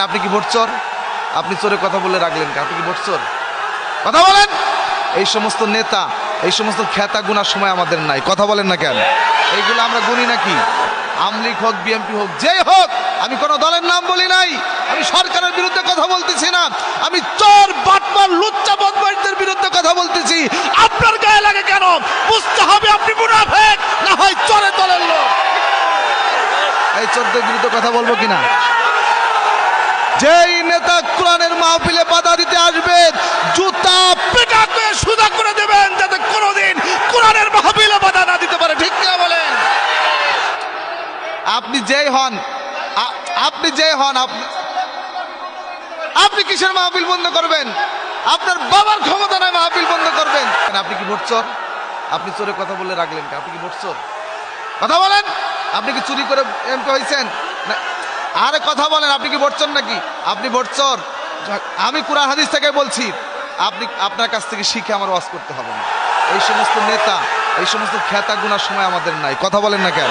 আপনি কি ভোট চোর? আপনি চোরে কথা বলে রাখলেন আপনি কি ভোট চোর? কথা বলেন! এই সমস্ত নেতা, এই সমস্ত খ্যাতা গুনার সময় আমাদের নাই। কথা বলেন না কেন? এইগুলো আমরা গুনি নাকি? আমলিগ হোক বিএমপি হোক, যেই হোক, আমি কোনো দলের নাম বলি নাই। আমি সরকারের বিরুদ্ধে কথা বলতেছি না। আমি চোর বাটমার লুচ্চা, বদমাইশদের বিরুদ্ধে কথা বলতেছি। আপনার গায়ে লাগে কেন? বুঝতে হবে আপনি মুনাফেক, না হয় চোরে দলের লোক। এই চোরদের বিরুদ্ধে কথা বলব কিনা? যেই নেতা কোরআনের মাহফিলে বাধা দিতে আসবে, জুতা পেটা করে সুদা করে দেবেন যাতে কোনোদিন কোরআনের মাহফিলে বাধা না দিতে পারে। ঠিক কিনা বলেন? আপনি যেই হন আপনি যেই হন, আপনি আপনি কিসের মাহফিল বন্ধ করবেন? আপনার বাবার ক্ষমতা নয় মাহফিল বন্ধ করবেন। আপনি কি ভোট চোর? আপনি চোরে কথা বলে রাখলেন আপনি কি ভোট চোর? কথা বলেন। আপনি কি চুরি করে এমপি হয়েছেন আরে কথা বলেন আপনি কি ভোটচর নাকি? আপনি ভোটচর? যাক, আমি কোরআন হাদিস থেকে বলছি আপনি আপনার কাছ থেকে শিখে আমার ওয়াজ করতে হবে না। এই সমস্ত নেতা এই সমস্ত খ্যাতা গুনার সময় আমাদের নাই। কথা বলেন না কেন?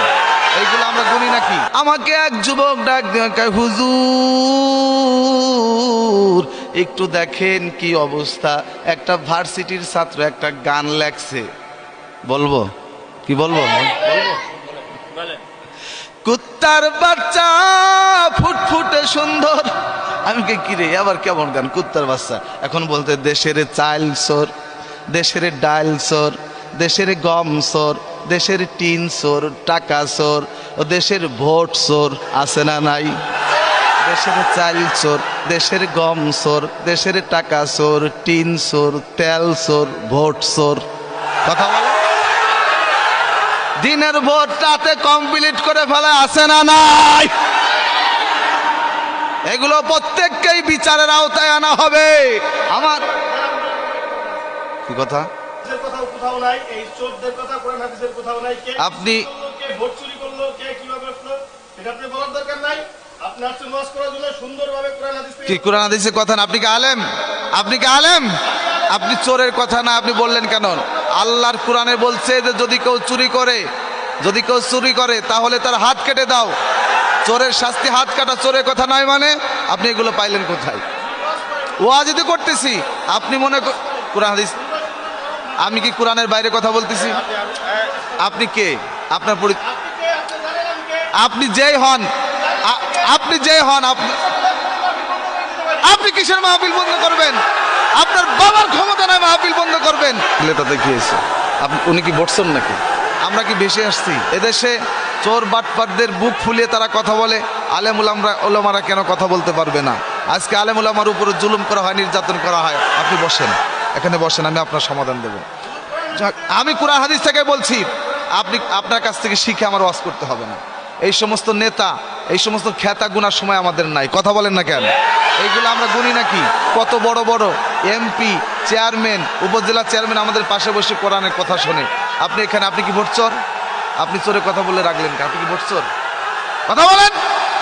এইগুলো আমরা গুনি নাকি? আমাকে এক যুবক ডাক দিয়ে কয়, হুজুর একটু দেখেন কি অবস্থা। একটা ভার্সিটির ছাত্র একটা গান লেখছে। বলব? কি বলব? বলব? কুত্তার বাচ্চা, ফুটফুটে সুন্দর। আমি কে কিরে আবার কেমন গান? কুত্তার বাচ্চা। এখন বলতে দেশের চাইল সোর দেশের ডাইল সোর দেশের গম সোর দেশের টিন সোর টাকা সোর ও দেশের ভোট সোর আছে না নাই? দেশের চাইল চোর, দেশের গম সোর দেশের টাকা সোর টিন সোর তেল সোর ভোট সোর কথা দিনের ভোট রাতে কমপ্লিট করে ফেলা আছে না নাই? এগুলো প্রত্যেককেই বিচারের আওতায় আনা হবে। আমার কি কথা? আপনি- কি কোরআন হাদিসের কথা না? আপনি কি আলেম? আপনি কি আলেম? আপনি চোরের কথা না আপনি বললেন কেন? আল্লাহর কোরআনে বলছে যে যদি কেউ চুরি করে, যদি কেউ চুরি করে, তাহলে তার হাত কেটে দাও। চোরের শাস্তি হাত কাটা চোরের কথা নয় মানে আপনি এগুলো পাইলেন কোথায়? ওয়াজ যদি করতেছি। আপনি মনে কর- কোরআন আমি কি কোরআনের বাইরে কথা বলতেছি? আপনি কে? আপনার আপনি যেই হন আপনি যেই হন আপনি কিসের মাহফিল বন্ধ করবেন? আপনার বাবার ক্ষমতা নয় মাহফিল বন্ধ করবেন। লেটা দেখিয়েছে। আপনি উনি কি বসছেন নাকি? আমরা কি বেশি আসছি? এদেশে চোর বাটপাটদের বুক ফুলিয়ে তারা কথা বলে। আলেম উলামরা ওলামারা কেন কথা বলতে পারবে না? আজকে আলেম উলামার উপরে জুলুম করা হয় নির্যাতন করা হয়। আপনি বসেন। এখানে বসেন আমি আপনার সমাধান দেব। আমি কোরআন হাদিস থেকে বলছি আপনি আপনার কাছ থেকে শিখে আমার ওয়াজ করতে হবে না। এই সমস্ত নেতা এই সমস্ত খ্যাতা গুনার সময় আমাদের নাই। কথা বলেন না কেন? এইগুলো আমরা গুনি নাকি? কত বড় বড় এমপি চেয়ারম্যান উপজেলা চেয়ারম্যান আমাদের পাশে বসে কোরআনের কথা শোনে। আপনি এখানে, আপনি কি ভোট চোর? আপনি চোরে কথা বলে রাখলেন আপনি কি ভোট চোর? কথা বলেন!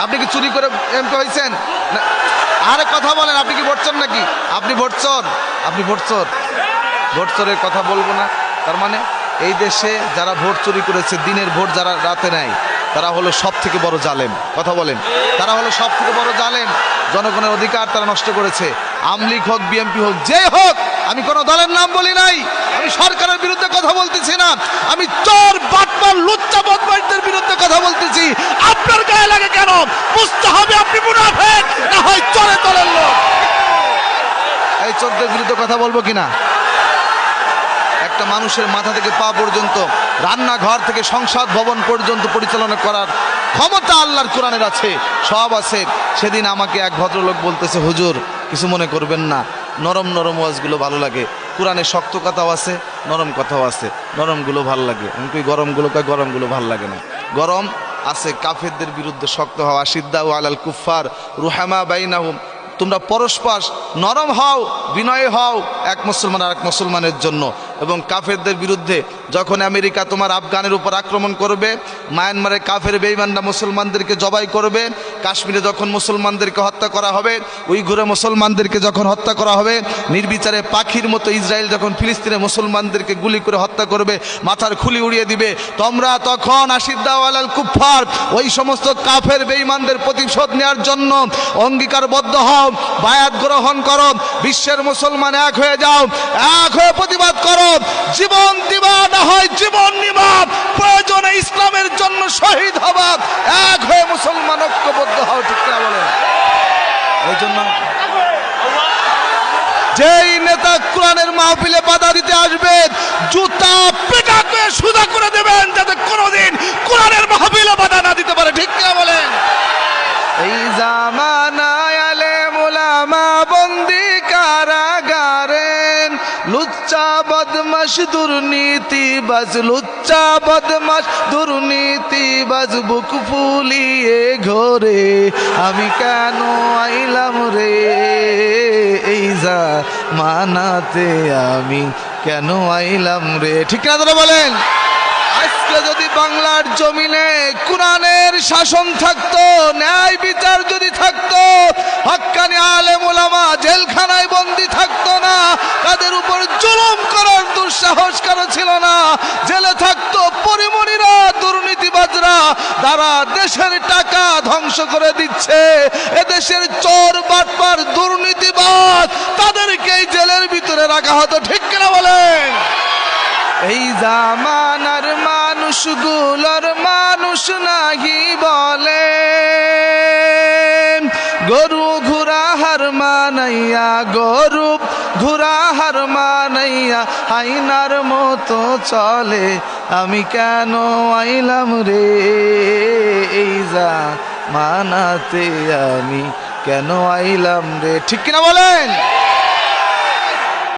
আপনি কি চুরি করে এমপি হয়েছেন? আরে কথা বলেন, আপনি কি ভোট নাকি? আপনি ভোট চোর, আপনি ভোট চোর। ভোট চোরের কথা বলব না, তার মানে এই দেশে যারা ভোট চুরি করেছে, দিনের ভোট যারা রাতে নেয় তারা হলো সব থেকে বড় জালেম। কথা বলেন। তারা হলো সব থেকে বড় জালেম। জনগণের অধিকার তারা নষ্ট করেছে। আমলিগ হোক বিএমপি হোক, যে হোক, আমি কোনো দলের নাম বলি নাই। আমি সরকারের বিরুদ্ধে কথা বলতেছি না। আমি চোর বাটমার লুচ্চা, বদমাইশদের বিরুদ্ধে কথা বলতেছি। আপনার গায়ে লাগে কেন? বুঝতে হবে আপনি মুনাফেক, না হয় চলে দলের লোক। এই চোরদের বিরুদ্ধে কথা বলব কিনা? একটা মানুষের মাথা থেকে পা পর্যন্ত, রান্নাঘর থেকে সংসদ ভবন পর্যন্ত পরিচালনা করার ক্ষমতা আল্লাহর কোরআনের আছে। সব আছে। সেদিন আমাকে এক ভদ্রলোক বলতেছে, হুজুর, কিছু মনে করবেন না। নরম নরম ওয়াজগুলো ভালো লাগে। কোরআনে শক্ত কথাও আছে, নরম কথাও আছে। নরমগুলো ভালো লাগে। কই, গরমগুলো কয়, গরমগুলো ভালো লাগে না। গরম আছে কাফেরদের বিরুদ্ধে শক্ত হওয়া। সিদ্দা আলাল কুফার রুহামা বাইনাহুম। তোমরা পরস্পর নরম হও, বিনয় হও এক মুসলমান আর এক মুসলমানের জন্য। এবং কাফেরদের বিরুদ্ধে যখন আমেরিকা তোমার আফগানের উপর আক্রমণ করবে মায়ানমারে কাফের বেইমানরা মুসলমানদেরকে জবাই করবে, কাশ্মীরে যখন মুসলমানদেরকে হত্যা করা হবে, উইঘুরে মুসলমানদেরকে যখন হত্যা করা হবে, নির্বিচারে পাখির মতো ইসরায়েল যখন ফিলিস্তিনে মুসলমানদেরকে গুলি করে হত্যা করবে, মাথার খুলি উড়িয়ে দিবে, তোমরা তখন আশিদ্দাওয়ালাল কুফার ওই সমস্ত কাফের বেঈমানদের প্রতিশোধ নেওয়ার জন্য অঙ্গীকারবদ্ধ হও, বায়াত গ্রহণ করো, বিশ্বের মুসলমান এক হয়ে যাও, এক হয়ে প্রতিবাদ করো। জীবন দিবা না হয়, জীবন নিবা প্রয়োজনে ইসলামের জন্য শহীদ হবা। এক হয়ে মুসলমান ঐক্যবদ্ধ হওয়া ঠিক না বলে এই জন্য যেই নেতা কোরআনের মাহফিলে বাধা দিতে আসবে, জুতা পেটাকে সুদা করে দেবেন, যাতে লুচ্চা বদমাস দুর্নীতি বাজ, লুচ্চা বদমাস দুর্নীতি বাজ, বুক ফুলিয়ে ঘরে। আমি কেন আইলাম রে? এই যা মানাতে আমি কেন আইলাম রে? ঠিক না দাদা বলেন? আজকে যদি বাংলার জমিনে কোরআনের শাসন থাকতো, ন্যায় বিচার যদি থাকতো হক্কানি আলেম ওলামা জেলখানায় বন্দি থাকতো না তাদের উপর জুলুম দুঃসাহস কারও ছিল না। জেলে থাকতো পরিমণিরা, দুর্নীতিবাজরা। তারা দেশের টাকা ধ্বংস করে দিচ্ছে। এদেশের চোর, বাটপার, দুর্নীতিবাজ, তাদেরকেই জেলের ভিতরে রাখা হতো, ঠিক কিনা বলেন? এই জামানার মানুষগুলোর মানুষ নাহি বলে গরু ঘুরা হার মানাইয়া গরু ঘুরা হার মানাইয়া আইনার মতো চলে, আমি কেন আইলাম রে? এই যা মানাতে আমি কেন আইলাম রে? ঠিক কিনা বলেন?